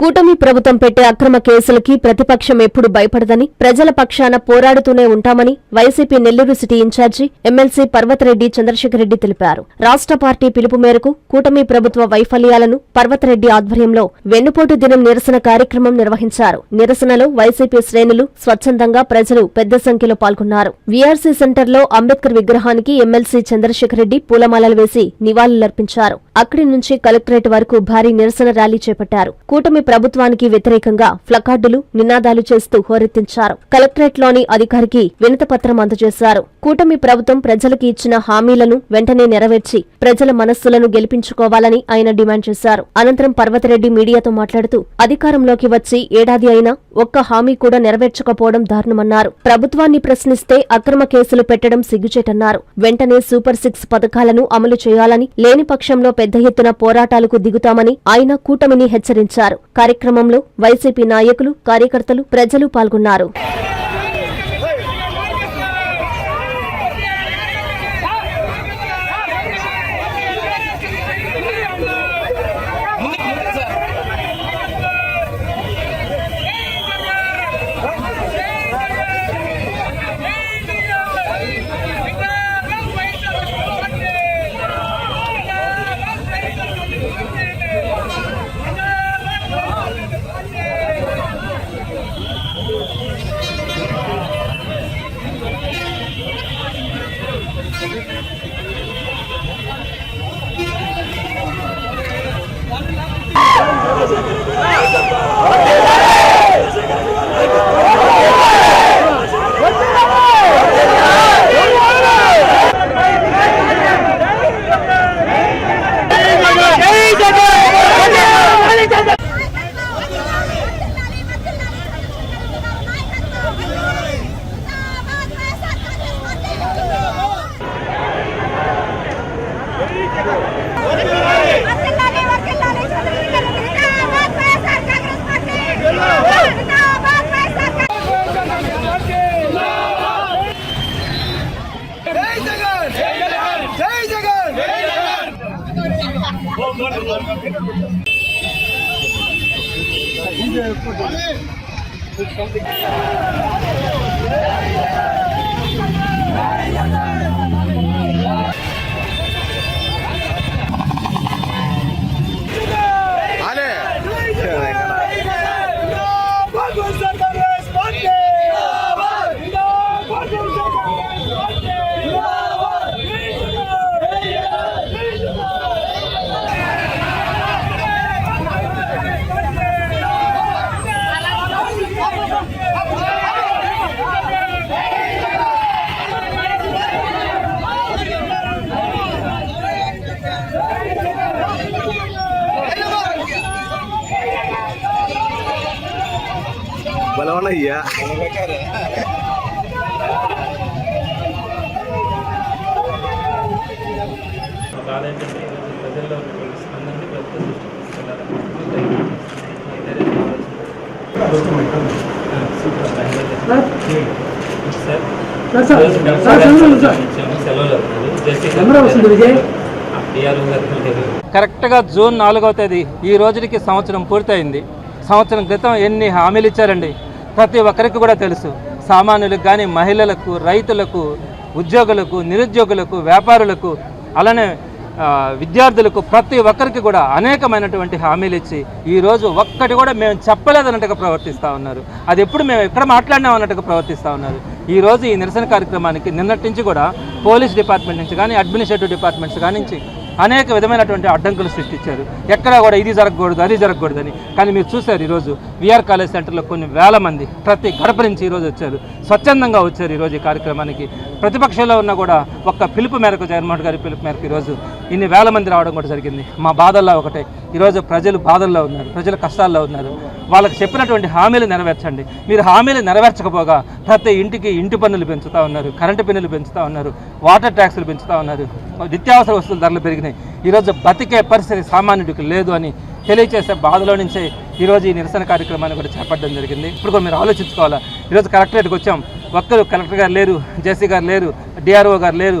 కూటమి ప్రభుత్వం పెట్టే అక్రమ కేసులకి ప్రతిపక్షం ఎప్పుడు భయపడదని ప్రజల పక్షాన పోరాడుతూనే ఉంటామని YCP Nellore city incharge MLC Parvathareddy Chandrasekhara Reddy తెలిపారు. రాష్ట్ర పార్టీ పిలుపు మేరకు కూటమి ప్రభుత్వ వైఫల్యాలను పర్వతరెడ్డి ఆధ్వర్యంలో వెన్నుపోటు దినం నిరసన కార్యక్రమం నిర్వహించారు. నిరసనలో వైసీపీ శ్రేణులు స్వచ్ఛందంగా ప్రజలు పెద్ద సంఖ్యలో పాల్గొన్నారు. వీఆర్సీ సెంటర్లో అంబేద్కర్ విగ్రహానికి ఎమ్మెల్సీ చంద్రశేఖరరెడ్డి పూలమాలలు వేసి నివాళులర్పించారు. అక్కడి నుంచి కలెక్టరేట్ వరకు భారీ నిరసన ర్యాలీ చేపట్టారు. కూటమి ప్రభుత్వానికి వ్యతిరేకంగా ప్లకార్డులు నినాదాలు చేస్తూ హోరెత్తించారు. కలెక్టరేట్లోని అధికారికి వినతపత్రం అందజేశారు. కూటమి ప్రభుత్వం ప్రజలకు ఇచ్చిన హామీలను వెంటనే నెరవేర్చి ప్రజల మనస్సులను గెలిపించుకోవాలని ఆయన డిమాండ్ చేశారు. అనంతరం పర్వతరెడ్డి మీడియాతో మాట్లాడుతూ అధికారంలోకి వచ్చి ఏడాది అయినా ఒక్క హామీ కూడా నెరవేర్చకపోవడం దారుణమన్నారు. ప్రభుత్వాన్ని ప్రశ్నిస్తే అక్రమ కేసులు పెట్టడం సిగ్గుచేటన్నారు. వెంటనే సూపర్ సిక్స్ పథకాలను అమలు చేయాలని లేని పక్షంలో పెద్ద ఎత్తున పోరాటాలకు దిగుతామని ఆయన కూటమిని హెచ్చరించారు. కార్యక్రమంలో వైసీపీ నాయకులు కార్యకర్తలు ప్రజలు పాల్గొన్నారు. Allez. Allez. Allez. అవునయ్యా. బాధ ఏంటంటే ప్రజల్లో ఉన్నటువంటి స్పందనని ప్రభుత్వం దృష్టికి తీసుకెళ్ళాలని కరెక్ట్గా జూన్ నాలుగవ తేదీ ఈ రోజుకి సంవత్సరం పూర్తయింది. సంవత్సరం క్రితం ఎన్ని హామీలు ఇచ్చారండి? ప్రతి ఒక్కరికి కూడా తెలుసు. సామాన్యులకు కానీ మహిళలకు రైతులకు ఉద్యోగులకు నిరుద్యోగులకు వ్యాపారులకు అలానే విద్యార్థులకు ప్రతి ఒక్కరికి కూడా అనేకమైనటువంటి హామీలు ఇచ్చి ఈరోజు ఒక్కటి కూడా మేము చెప్పలేదన్నట్టుగా ప్రవర్తిస్తూ ఉన్నారు. అది ఎప్పుడు మేము ఎక్కడ మాట్లాడినాం అన్నట్టుగా ప్రవర్తిస్తూ ఉన్నారు. ఈరోజు ఈ నిరసన కార్యక్రమానికి నిన్నటి నుంచి కూడా పోలీస్ డిపార్ట్మెంట్ నుంచి కానీ అడ్మినిస్ట్రేటివ్ డిపార్ట్మెంట్స్ కానీ అనేక విధమైనటువంటి అడ్డంకులు సృష్టించారు. ఎక్కడా కూడా ఇది జరగకూడదు అది జరగకూడదని. కానీ మీరు చూశారు ఈరోజు విఆర్ కాలేజ్ సెంటర్లో కొన్ని వేల మంది ప్రతి గడప నుంచి ఈరోజు వచ్చారు. స్వచ్ఛందంగా వచ్చారు ఈరోజు ఈ కార్యక్రమానికి. ప్రతిపక్షంలో ఉన్న కూడా ఒక్క పిలుపు మేరకు జగన్మోహన్ గారి పిలుపు మేరకు ఈరోజు ఇన్ని వేల మంది రావడం కూడా జరిగింది. మా బాధల్లో ఒకటే. ఈరోజు ప్రజలు బాధల్లో ఉన్నారు ప్రజలు కష్టాల్లో ఉన్నారు. వాళ్ళకి చెప్పినటువంటి హామీలు నెరవేర్చండి. మీరు హామీలు నెరవేర్చకపోగా ప్రతి ఇంటికి ఇంటి పన్నులు పెంచుతూ ఉన్నారు కరెంటు పన్నులు పెంచుతూ ఉన్నారు వాటర్ ట్యాక్సులు పెంచుతూ ఉన్నారు. నిత్యావసర వస్తువుల ధరలు పెరిగినాయి. ఈరోజు బతికే పరిస్థితి సామాన్యుడికి లేదు అని తెలియచేసే బాధలో నుంచే ఈరోజు ఈ నిరసన కార్యక్రమాన్ని కూడా చేపట్టడం జరిగింది. ఇప్పుడు కూడా మీరు ఆలోచించుకోవాలా? ఈరోజు కలెక్టరేట్కి వచ్చాం. ఒక్కరు కలెక్టర్ గారు లేరు జేసీ గారు లేరు డిఆర్ఓ గారు లేరు.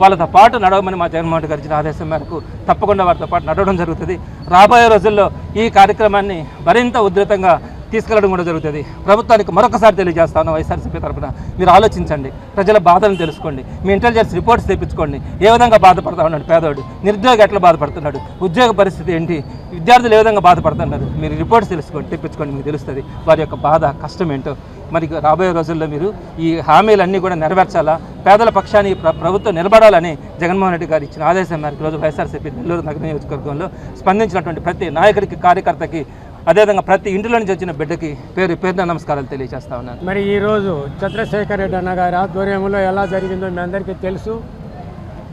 వాళ్ళతో పాటు నడవమని మా జగన్మోహన్ రెడ్డి గారి ఇచ్చిన ఆదేశం మేరకు తప్పకుండా వారితో పాటు నడవడం జరుగుతుంది. రాబోయే రోజుల్లో ఈ కార్యక్రమాన్ని మరింత ఉధృతంగా తీసుకెళ్ళడం కూడా జరుగుతుంది. ప్రభుత్వానికి మరొకసారి తెలియజేస్తాను వైఎస్ఆర్సీపీ తరపున మీరు ఆలోచించండి. ప్రజల బాధలను తెలుసుకోండి. మీ ఇంటెలిజెన్స్ రిపోర్ట్స్ తెప్పించుకోండి. ఏ విధంగా బాధపడతా ఉన్నాడు పేదవాడు నిరుద్యోగి ఎట్లా బాధపడుతున్నాడు? ఉద్యోగ పరిస్థితి ఏంటి? విద్యార్థులు ఏ విధంగా బాధపడుతున్నారు? మీరు రిపోర్ట్స్ తెలుసుకోండి తెప్పించుకోండి మీకు తెలుస్తుంది. వారి యొక్క బాధ కష్టం ఏంటో మరి రాబోయే రోజుల్లో మీరు ఈ హామీలన్నీ కూడా నెరవేర్చాలా? పేదల పక్షాన్ని ప్రభుత్వం నిలబడాలని జగన్మోహన్ రెడ్డి గారు ఇచ్చిన ఆదేశం మేరకు ఈరోజు వైఎస్ఆర్సీపీ నెల్లూరు నగర నియోజకవర్గంలో స్పందించినటువంటి ప్రతి నాయకుడికి కార్యకర్తకి అదేవిధంగా ప్రతి ఇంటిలో నుంచి వచ్చిన బిడ్డకి పేరు పేరున నమస్కారాలు తెలియజేస్తా ఉన్నాను. మరి ఈరోజు చంద్రశేఖర్ రెడ్డి అన్న గారి ఆధ్వర్యంలో ఎలా జరిగిందో మీ అందరికీ తెలుసు.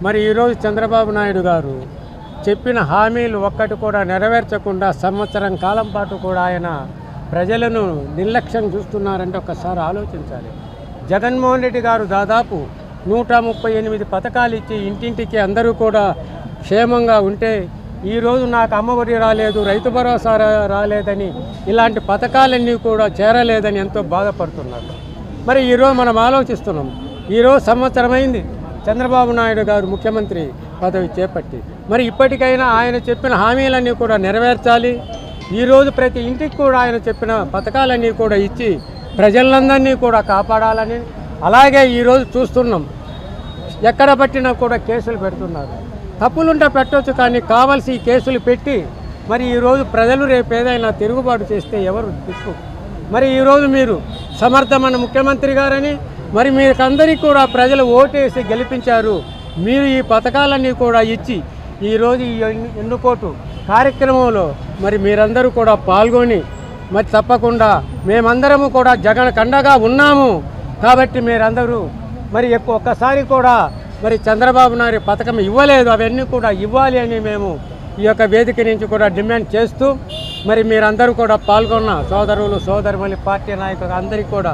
మరి ఈరోజు చంద్రబాబు నాయుడు గారు చెప్పిన హామీలు ఒక్కటి కూడా నెరవేర్చకుండా సంవత్సరం కాలం పాటు కూడా ఆయన ప్రజలను నిర్లక్ష్యం చూస్తున్నారంటే ఒక్కసారి ఆలోచించాలి. జగన్మోహన్ రెడ్డి గారు దాదాపు నూట ముప్పై ఎనిమిది పథకాలు ఇచ్చి ఇంటింటికి అందరూ కూడా క్షేమంగా ఉంటే ఈరోజు నాకు అమ్మఒడి రాలేదు రైతు భరోసా రాలేదని ఇలాంటి పథకాలన్నీ కూడా చేరలేదని ఎంతో బాధపడుతున్నారు. మరి ఈరోజు మనం ఆలోచిస్తున్నాం. ఈరోజు సంవత్సరమైంది చంద్రబాబు నాయుడు గారు ముఖ్యమంత్రి పదవి చేపట్టి. మరి ఇప్పటికైనా ఆయన చెప్పిన హామీలన్నీ కూడా నెరవేర్చాలి. ఈరోజు ప్రతి ఇంటికి కూడా ఆయన చెప్పిన పథకాలన్నీ కూడా ఇచ్చి ప్రజలందరినీ కూడా కాపాడాలని అలాగే ఈరోజు చూస్తున్నాం. ఎక్కడ పట్టినా కూడా కేసులు పెడుతున్నారు. తప్పులుంటే పెట్టొచ్చు కానీ కావాల్సి ఈ కేసులు పెట్టి మరి ఈరోజు ప్రజలు రేపు ఏదైనా తిరుగుబాటు చేస్తే ఎవరు దిక్కు? మరి ఈరోజు మీరు సమర్థమైన ముఖ్యమంత్రి గారని మరి మీకందరికీ కూడా ప్రజలు ఓటేసి గెలిపించారు. మీరు ఈ పథకాలన్నీ కూడా ఇచ్చి ఈరోజు ఈ ఎన్నుకోటు కార్యక్రమంలో మరి మీరందరూ కూడా పాల్గొని మరి తప్పకుండా మేమందరము కూడా జగన్ కండగా ఉన్నాము కాబట్టి మీరందరూ మరి ఎక్కువ ఒక్కసారి కూడా మరి చంద్రబాబు నాయుడు పథకం ఇవ్వలేదు అవన్నీ కూడా ఇవ్వాలి అని మేము ఈ యొక్క వేదిక నుంచి కూడా డిమాండ్ చేస్తూ మరి మీరందరూ కూడా పాల్గొన్న సోదరులు సోదరుమణి పార్టీ నాయకులు అందరికీ కూడా